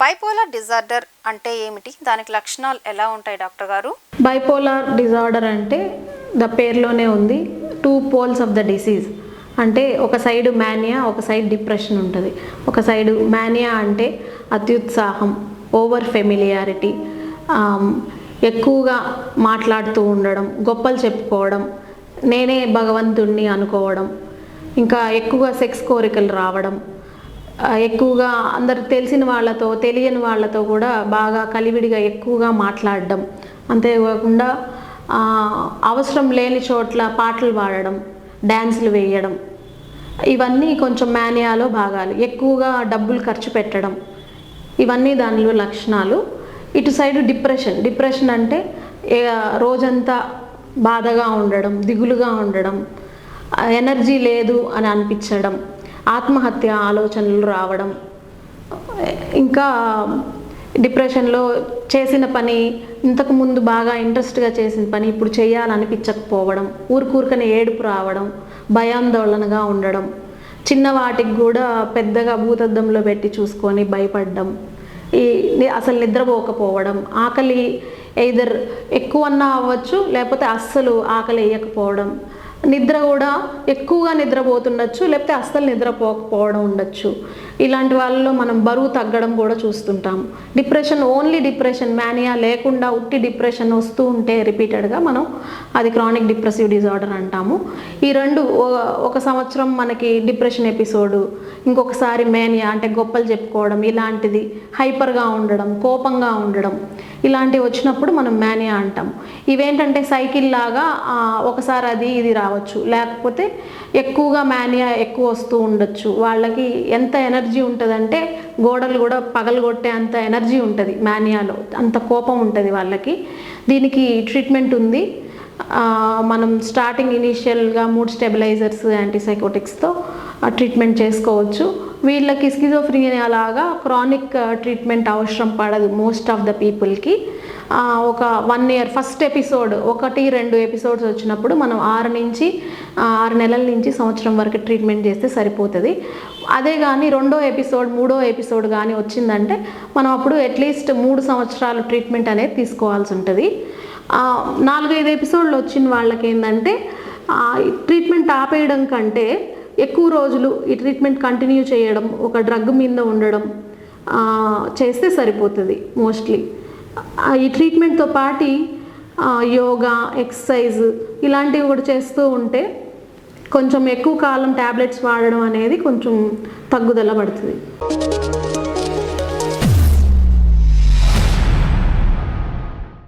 Bipolar disorder అంటే ఏమిటి? దానికి లక్షణాలు ఎలా ఉంటాయి డాక్టర్ గారు? బైపోలార్ డిజార్డర్ అంటే ద పేర్లోనే ఉంది two poles of the disease అంటే ఒక సైడ్ మానియా ఒక సైడ్ డిప్రెషన్ ఉంటుంది. ఒక సైడ్ మానియా అంటే అత్యుత్సాహం ఓవర్ ఫెమిలియారిటీ um, ఎక్కువగా మాట్లాడుతూ ఉండడం గొప్పలు చెప్పుకోవడం నేనే భగవంతుణ్ణి అనుకోవడం ఇంకా ఎక్కువగా సెక్స్ కోరికలు రావడం ఎక్కువగా అందరు తెలిసిన వాళ్ళతో తెలియని వాళ్ళతో కూడా బాగా కలివిడిగా ఎక్కువగా మాట్లాడడం. అంతేకాకుండా అవసరం లేని చోట్ల పాటలు పాడడం డ్యాన్సులు వేయడం. ఇవన్నీ కొంచెం మానియాలో భాగాలు. ఎక్కువగా డబ్బులు ఖర్చు పెట్టడం. ఇవన్నీ దానిలో లక్షణాలు. ఇటు సైడ్ డిప్రెషన్. డిప్రెషన్ అంటే రోజంతా బాధగా ఉండడం దిగులుగా ఉండడం ఎనర్జీ లేదు అని అనిపించడం. ఆత్మహత్య ఆలోచనలు రావడం ఇంకా డిప్రెషన్లో చేసిన పని ఇంతకు ముందు బాగా ఇంట్రెస్ట్గా చేసిన పని ఇప్పుడు చేయాలనిపించకపోవడం ఊరుకూరుకనే ఏడుపు రావడం భయాందోళనగా ఉండడం చిన్న వాటికి కూడా పెద్దగా భూతద్దంలో పెట్టి చూసుకొని భయపడడం ఈ అసలు నిద్రపోకపోవడం ఆకలి ఎయిదర్ ఎక్కువన్నా అవ్వచ్చు లేకపోతే అస్సలు ఆకలి వేయకపోవడం నిద్ర కూడా ఎక్కువగా నిద్రపోతుండొచ్చు లేకపోతే అస్సలు నిద్రపోకపోవడం ఉండొచ్చు. ఇలాంటి వాళ్ళలో మనం బరువు తగ్గడం కూడా చూస్తుంటాం. డిప్రెషన్ ఓన్లీ డిప్రెషన్ మేనియా లేకుండా ఉట్టి డిప్రెషన్ వస్తూ ఉంటే రిపీటెడ్గా మనం అది క్రానిక్ డిప్రెసివ్ డిజార్డర్ అంటాము. ఈ రెండు ఒక సంవత్సరం మనకి డిప్రెషన్ ఎపిసోడు ఇంకొకసారి మేనియా అంటే గొప్పలు చెప్పుకోవడం ఇలాంటిది హైపర్గా ఉండడం కోపంగా ఉండడం ఇలాంటివి వచ్చినప్పుడు మనం మేనియా అంటాం. ఇవేంటంటే సైకిల్ లాగా ఒకసారి అది ఇది రావచ్చు. లేకపోతే ఎక్కువగా మేనియా ఎక్కువ వస్తూ ఉండొచ్చు. వాళ్ళకి ఎంత ఎనర్జీ ఉంటుందంటే గోడలు కూడా పగలగొట్టే అంత ఎనర్జీ ఉంటుంది మేనియాలో. అంత కోపం ఉంటుంది వాళ్ళకి. దీనికి ట్రీట్మెంట్ ఉంది. మనం స్టార్టింగ్ ఇనీషియల్గా మూడ్ స్టెబిలైజర్స్ యాంటీసైకోటిక్స్తో ట్రీట్మెంట్ చేసుకోవచ్చు. వీళ్ళకి స్కిజోఫ్రీనియా లాగా క్రానిక్ ట్రీట్మెంట్ uh, అవసరం పడదు మోస్ట్ ఆఫ్ ద పీపుల్కి ఒక వన్ ఇయర్ ఫస్ట్ ఎపిసోడ్ ఒకటి రెండు ఎపిసోడ్స్ వచ్చినప్పుడు మనం ఆరు నుంచి ఆరు నెలల నుంచి సంవత్సరం వరకు ట్రీట్మెంట్ చేస్తే సరిపోతుంది. అదే కానీ రెండో ఎపిసోడ్ మూడో ఎపిసోడ్ కానీ వచ్చిందంటే మనం అప్పుడు అట్లీస్ట్ మూడు సంవత్సరాలు ట్రీట్మెంట్ అనేది తీసుకోవాల్సి ఉంటుంది. నాలుగైదు ఎపిసోడ్లు వచ్చిన వాళ్ళకి ఏంటంటే ట్రీట్మెంట్ ఆపేయడం కంటే ఎక్కువ రోజులు ఈ ట్రీట్మెంట్ కంటిన్యూ చేయడం ఒక డ్రగ్ మీద ఉండడం చేస్తే సరిపోతుంది మోస్ట్లీ ఈ ట్రీట్మెంట్తో పాటి యోగా ఎక్సర్సైజ్ ఇలాంటివి కూడా చేస్తూ ఉంటే కొంచెం ఎక్కువ కాలం ట్యాబ్లెట్స్ వాడడం అనేది కొంచెం తగ్గుదల పడుతుంది.